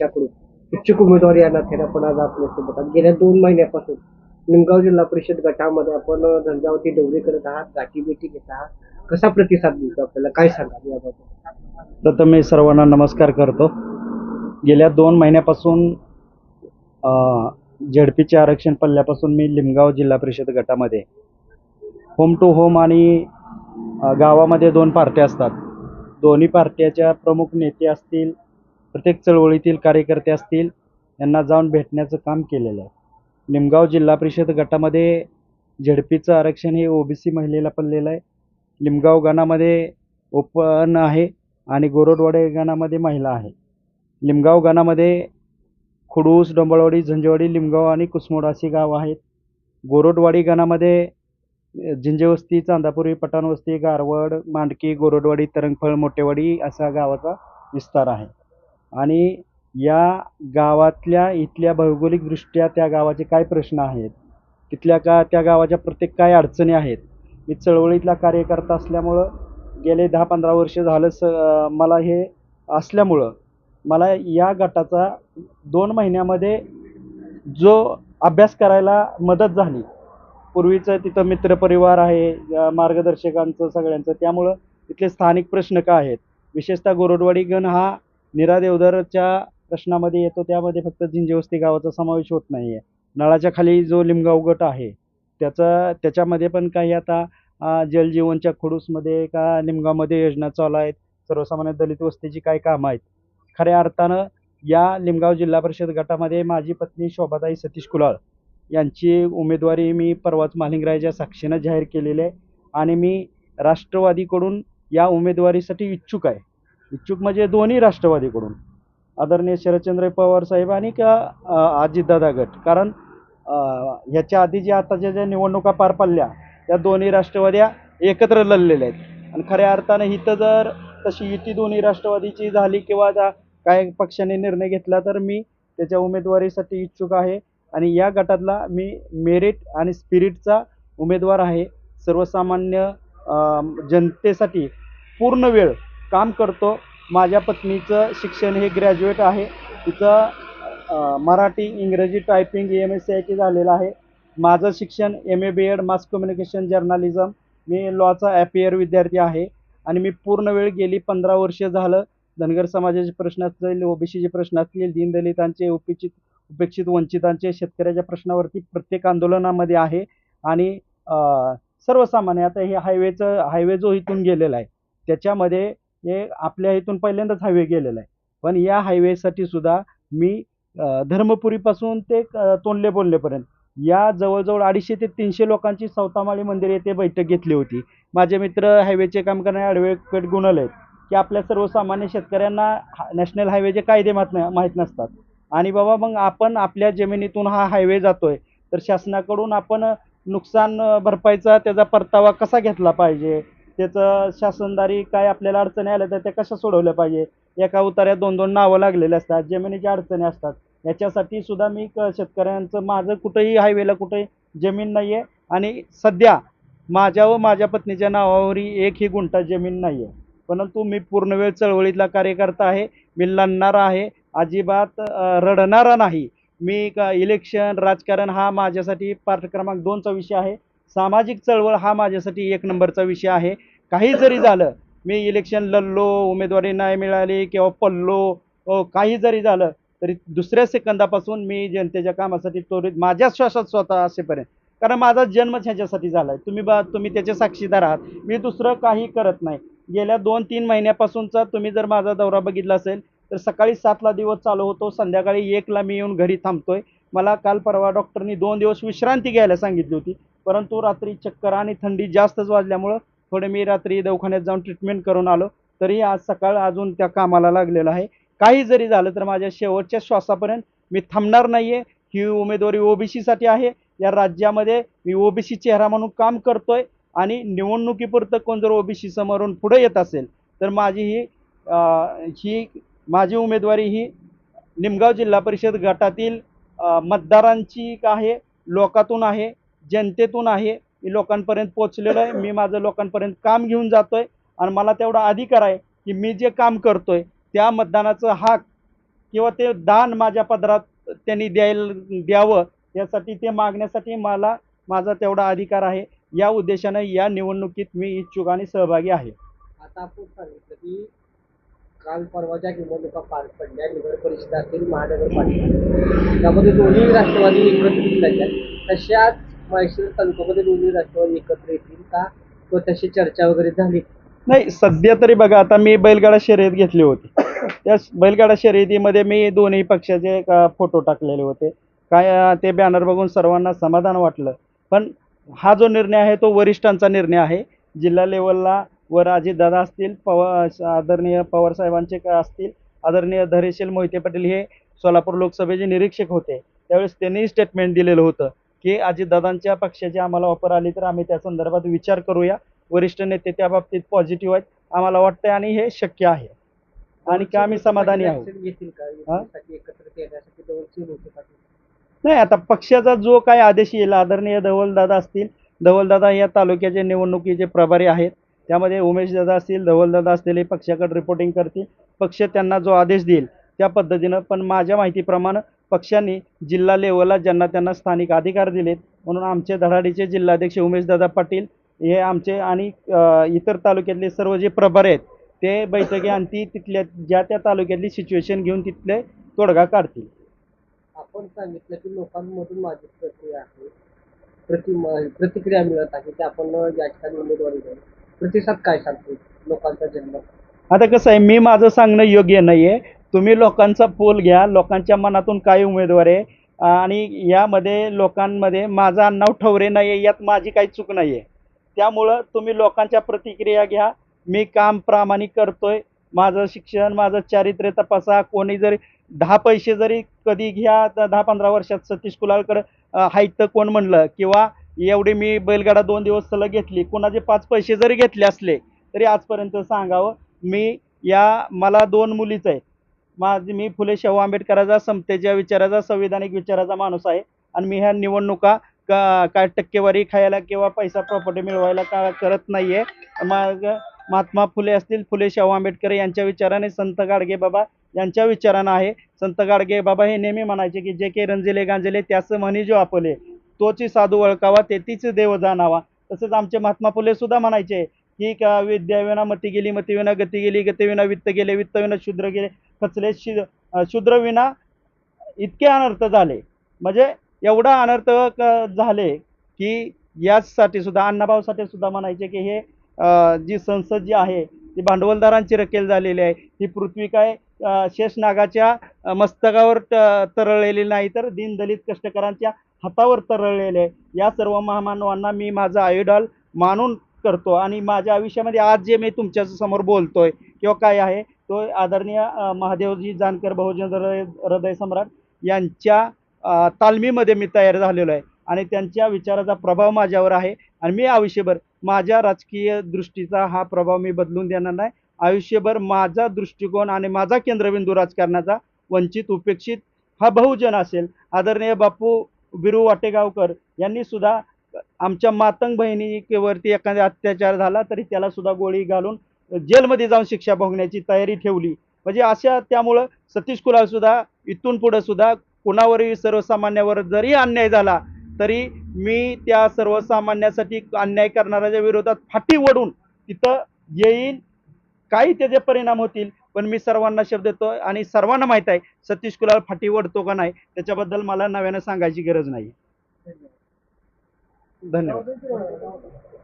पक्षाकडून. इच्छुक उमेदवार यांना नात्याने आपण आज आपल्यासोबत. गेल्या दोन महिन्यापासून निमगाव जिल्हा परिषद गटामध्ये आपण धंद्यावरती डोंगरी करत आहात गाठीभेटी घेत आहात. कसा प्रतिसाद मिळतो आपल्याला? काय सांगाल याबाबत? प्रथम मी सर्वांना नमस्कार करतो. गेल्या दोन महिन्यापासून झडपीचे आरक्षण पडल्यापासून मी लिमगाव जिल्हा परिषद गटामध्ये. होम टू होम आणि गावामध्ये दोन पार्ट्या असतात. दोन्ही पार्ट्याच्या प्रमुख नेते असतील प्रत्येक चळवळीतील कार्यकर्ते असतील यांना जाऊन भेटण्याचं काम केलेलं आहे. लिमगाव जिल्हा परिषद गटामध्ये झडपीचं आरक्षण हे ओबीसी महिलेला पडलेलं आहे. लिमगाव गणामध्ये ओपन आहे आणि गोरडवाडे गणामध्ये महिला आहे. लिमगाव गणामध्ये खुडूस डोंबळवाडी झंजेवाडी लिमगाव आणि कुसमोड अशी गावं आहेत. गोरडवाडी गणामध्ये जिंजेवस्ती झिंजेवस्ती चांदापुरी पठाणवस्ती गारवड मांडकी गोरडवाडी तरंगफळ मोठेवाडी असा गावाचा विस्तार आहे. आणि या गावातल्या इथल्या भौगोलिकदृष्ट्या त्या गावाचे काय प्रश्न आहेत? तिथल्या का त्या गावाच्या प्रत्येक काय अडचणी आहेत? मी चळवळीतला कार्यकर्ता असल्यामुळं गेले दहा पंधरा वर्ष झालं स मला हे असल्यामुळं मला या गटाचा दोन महिन्यामध्ये जो अभ्यास करायला मदत झाली. पूर्वीचं तिथं मित्रपरिवार आहे मार्गदर्शकांचं सगळ्यांचं त्यामुळं तिथले स्थानिक प्रश्न काय आहेत? विशेषतः गोरडवाडी गण हा निरा देवधरच्या प्रश्नामध्ये येतो त्यामध्ये फक्त झिंजेवस्ती गावाचा समावेश होत नाही आहे नळाच्या खाली जो लिमगाव गट आहे त्याचा त्याच्यामध्ये पण काही आता जलजीवनच्या खुडूसमध्ये का लिमगावमध्ये योजना चालू आहेत सर्वसामान्य दलित वस्तीची काय कामं आहेत. खऱ्या अर्थानं या लिमगाव जिल्हा परिषद गटामध्ये माझी पत्नी शोभाताई सतीश कुलाळ यांची उमेदवारी मी परवाच मालिंगरायच्या साक्षीनं जाहीर केलेली आहे आणि मी राष्ट्रवादीकडून या उमेदवारीसाठी इच्छुक आहे. इच्छुक म्हणजे दोन्ही राष्ट्रवादीकडून. आदरणीय शरदचंद्र पवार साहेब आणि का अजितदादा गट. कारण ह्याच्या आधी ज्या आताच्या ज्या निवडणुका पार पडल्या त्या दोन्ही राष्ट्रवाद्या एकत्र लढलेल्या आहेत. आणि खऱ्या अर्थानं इथं जर तशी युती दोन्ही राष्ट्रवादीची झाली किंवा त्या काय पक्षाने निर्णय घेतला तर मी त्याच्या उमेदवारीसाठी इच्छुक आहे. आणि या गटातला मी मेरिट आणि स्पिरिटचा उमेदवार आहे. सर्वसामान्य जनतेसाठी पूर्ण वेळ काम करतो. माझ्या पत्नीचं शिक्षण हे ग्रॅज्युएट आहे. तिचं मराठी इंग्रजी typing M S C I T झालेलं आहे. माझं शिक्षण M A B Ed mass communication journalism मी लॉचा ॲपियर विद्यार्थी आहे. आणि मी पूर्ण वेळ गेली पंधरा वर्ष झालं. धनगर समाजाचे प्रश्न असतील ओबीसीचे प्रश्न असतील दीनदलितांचे उपेक्षित उपेक्षित वंचितांचे शेतकऱ्याच्या प्रश्नावरती प्रत्येक आंदोलनामध्ये आहे. आणि सर्वसामान्य आता हे हायवेचं हायवे जो इथून गेलेला आहे त्याच्यामध्ये हे आपल्या इथून पहिल्यांदाच हायवे गेलेला आहे. पण या हायवेसाठी सुद्धा मी धर्मपुरीपासून ते तोंडले बोललेपर्यंत या जवळजवळ अडीचशे ते तीनशे लोकांची सौतामाळी मंदिर येथे बैठक घेतली होती. माझे मित्र हायवेचे काम करणारे ॲडव्होकेट गुणल आहेत की आपल्या सर्वसामान्य शेतकऱ्यांना हा- नॅशनल हायवेचे कायदे माहीत माहीत नसतात. आणि बाबा मग आपण आपल्या जमिनीतून हा हायवे जातोय तर शासनाकडून आपण नुकसान भरपाईचा त्याचा परतावा कसा घेतला पाहिजे? त्याचं शासनदारी काय आपल्याला अडचणी आल्या तर त्या कशा सोडवल्या पाहिजे? एका उतार्यात दोन दोन नावं लागलेले असतात जमिनीच्या अडचणी असतात. याच्यासाठी सुद्धा मी क- शेतकऱ्यांचं माझं कुठंही हायवेला कुठेही जमीन नाही आहे आणि सध्या माझ्या व माझ्या पत्नीच्या नावावरही एकही गुंठा जमीन नाही आहे परंतु मी पूर्ण वेळ चळवळीतला कार्यकर्ता आहे मी लढणारा आहे अजिबात रडणारा नाही. मी का इलेक्शन राजकारण हा माझ्यासाठी पाठ क्रमांक दोनचा विषय आहे. सामाजिक चळवळ हा माझ्यासाठी एक नंबरचा विषय आहे. काही जरी झालं मी इलेक्शन लढलो उमेदवारी नाही मिळाली किंवा पडलो काही जरी झालं तरी दुसऱ्या सेकंदापासून मी जनतेच्या कामासाठी त्वरित माझ्या श्वासात स्वतः असेपर्यंत. कारण माझा जन्मच ह्याच्यासाठी झाला आहे तुम्ही बा तुम्ही त्याचे साक्षीदार आहात. मी दुसरं काही करत नाही. गेल्या दोन तीन महिन्यापासूनचा तुम्ही जर माझा दौरा बघितला असेल तर सकाळी सातला दिवस चालू होतो संध्याकाळी एकला मी येऊन घरी थांबतोय. मला काल परवा डॉक्टरनी दोन दिवस विश्रांती घ्यायला सांगितली होती. परंतु रात्री चक्कर आणि थंडी जास्तच वाजल्यामुळं थोडे मी रात्री दवाखान्यात जाऊन ट्रीटमेंट करून आलो. तरी आज सकाळ अजून त्या कामाला लागलेलं आहे. काही जरी झालं तर माझ्या शेवटच्या श्वासापर्यंत मी थांबणार नाही आहे ही उमेदवारी ओबीसीसाठी आहे. या राज्यामध्ये मी ओबीसी चेहरा म्हणून काम करतोय आणि निवडणुकीपुरतं कोण जर ओबीसी समोरून पुढे येत असेल तर माझी ही ही माझी उमेदवारी ही निमगाव जिल्हा परिषद गटातील मतदारांची आहे लोकातून आहे जनतेतून आहे. मी लोकांपर्यंत पोचलेलो आहे. मी माझं लोकांपर्यंत काम घेऊन जातोय आणि मला तेवढा अधिकार आहे की मी जे काम करतोय त्या मतदानाचं हाक किंवा ते दान माझ्या पदरात त्यांनी द्यायला द्यावं यासाठी ते मागण्यासाठी मला माझा तेवढा अधिकार आहे. या उद्देशानं या निवडणुकीत मी इच्छुक आणि सहभागी आहे. आता आपण सांगितलं की काल परवाच्या निवडणुका पार पडल्या नगर परिषद असेल महानगरपालिका त्यामध्ये दोन्ही राष्ट्रवादी एकत्रित तशाच म्हैसूर तालुक्यामध्ये दोन्ही राष्ट्रवादी एकत्र येतील का? तो तशी चर्चा वगैरे झाली? नाही सध्या तरी बघा आता मी बैलगाडा शर्यत घेतली होती. त्या बैलगाडा शर्यतीमध्ये मी दोन्ही पक्षाचे फोटो टाकलेले होते. काय ते बॅनर बघून सर्वांना समाधान वाटलं. पण हा जो निर्णय आहे तो वरिष्ठांचा निर्णय आहे. जिल्हा लेवलला वर अजितदादा असतील पवार आदरणीय पवार साहेबांचे का असतील आदरणीय धरेशील मोहिते पाटील हे सोलापूर लोकसभेचे निरीक्षक होते. त्यावेळेस त्यांनी स्टेटमेंट दिलेलं होतं. की अजितदादांच्या पक्षाची आम्हाला ऑफर आली तर आम्ही त्या संदर्भात विचार करूया. वरिष्ठ नेते त्या बाबतीत पॉझिटिव्ह आहेत आम्हाला वाटतंय आणि हे शक्य आहे. आणि का आम्ही समाधानी आहोत? नाही आता पक्षाचा जो काय आदेश येईल आदरणीय धवलदादा असतील धवलदादा या तालुक्याचे निवडणुकीचे प्रभारी आहेत. त्यामध्ये उमेशदादा असतील धवलदादा असतील हे पक्षाकडे रिपोर्टिंग करतील. पक्ष त्यांना जो आदेश देईल त्या पद्धतीनं पण माझ्या माहितीप्रमाणे पक्षांनी जिल्हा लेवलला ज्यांना त्यांना स्थानिक अधिकार दिलेत म्हणून आमचे धडाडीचे जिल्हाध्यक्ष उमेशदादा पाटील हे आमचे आणि इतर तालुक्यातले सर्व जे प्रभारी आहेत ते बैठकी आणती तिथल्या ज्या त्या तालुक्यातली सिच्युएशन घेऊन तिथले तोडगा काढतील. आपण सांगितलं की लोकांमधून माझी प्रक्रिया आहे प्रति प्रतिक्रिया मिळत आहे की आपण या ठिकाणी उमेदवारी प्रतिसाद काय सांगतो लोकांचा जन्म? आता कसं आहे मी माझं सांगणं योग्य नाही आहे तुम्ही लोकांचा पोल घ्या लोकांच्या मनातून काय उमेदवार आहे. आणि यामध्ये लोकांमध्ये माझा अण्णाव ठवरे नाही आहे यात माझी काही चूक नाही आहे त्यामुळं तुम्ही लोकांच्या प्रतिक्रिया घ्या. मी काम प्रामाणिक करतोय. माझं शिक्षण माझं चारित्र्य तपासा. कोणी जरी दहा पैसे जरी कधी घ्या तर दहा पंधरा वर्षात सतीश कुलालकर हाईत कोण म्हणलं? किंवा एवढी मी बैलगाडा दोन दिवस सलग घेतली. कोणाचे पाच पैसे जरी घेतले असले तरी आजपर्यंत सांगावं मी या मला दोन मुलीच आहेत. माझी मी फुले शाहू आंबेडकराचा समतेच्या विचाराचा संविधानिक विचाराचा माणूस आहे. आणि मी ह्या निवडणुका का काय टक्केवारी खायला किंवा पैसा प्रॉपर्टी मिळवायला का करत नाही आहे मग महात्मा फुले असतील फुले शाहू आंबेडकर यांच्या विचाराने संत गाडगे बाबा यांच्या विचारानं आहे. संत गाडगे बाबा हे नेहमी म्हणायचे की जे के रंजिले गांजले त्यास म्हणी जो आपले तोची साधू ओळखावा तेथीच देव जाणावा. तसंच आमचे महात्मा फुले सुद्धा म्हणायचे की का विद्याविना मती गेली मतीविना गती गेली गतीविना वित्त गेले वित्तविना शूद्र गेले खचले शि शूद्रविना इतके अनर्थ झाले. म्हणजे एवढा अनर्थ क- झाले की याचसाठी सुद्धा अण्णाभाऊसाठी सुद्धा म्हणायचे की हे जी संसद जी आहे ती भांडवलदारांची रकेल झालेली आहे. ही पृथ्वी काय शेषनागाच्या मस्तकावर त- तरळलेली नाही तर दीनदलित कष्टकरांच्या हातावर तरळलेले आहे. या सर्व महामानवांना मी माझा आयडॉल मानून करतो. आणि माझ्या आयुष्यामध्ये आज जे मी तुमच्यासमोर बोलतोय किंवा काय आहे तो आदरणीय महादेवजी जानकर बहुजन हृदय हृदय सम्राट यांच्या तालमीमध्ये मी तयार झालेलो आहे. आणि त्यांच्या विचाराचा प्रभाव माझ्यावर आहे. आणि मी आयुष्यभर माझ्या राजकीय दृष्टीचा हा प्रभाव मी बदलून देणार नाही. आयुष्यभर माझा दृष्टिकोन आणि माझा केंद्रबिंदू राजकारणाचा वंचित उपेक्षित हा बहुजन असेल. आदरणीय बापू बिरू वाटेगावकर यांनी सुद्धा आमच्या मातंग बहिणीवरती एखादा अत्याचार झाला तरी त्याला सुद्धा गोळी घालून जेलमध्ये जाऊन शिक्षा भोगण्याची तयारी ठेवली. म्हणजे अशा त्यामुळं सतीश कुलाल सुद्धा इथून पुढं सुद्धा कुणावरही सर्वसामान्यावर जरी अन्याय झाला तरी मी त्या सर्वसामान्यासाठी अन्याय करणाऱ्याच्या विरोधात फाटी ओढून तिथं येईन. काही त्याचे परिणाम होतील पण मी सर्वांना शब्द देतो आणि सर्वांना माहीत आहे सतीश कुलाल फाटी ओढतो का नाही त्याच्याबद्दल मला नव्यानं सांगायची गरज नाही. धन्यवाद.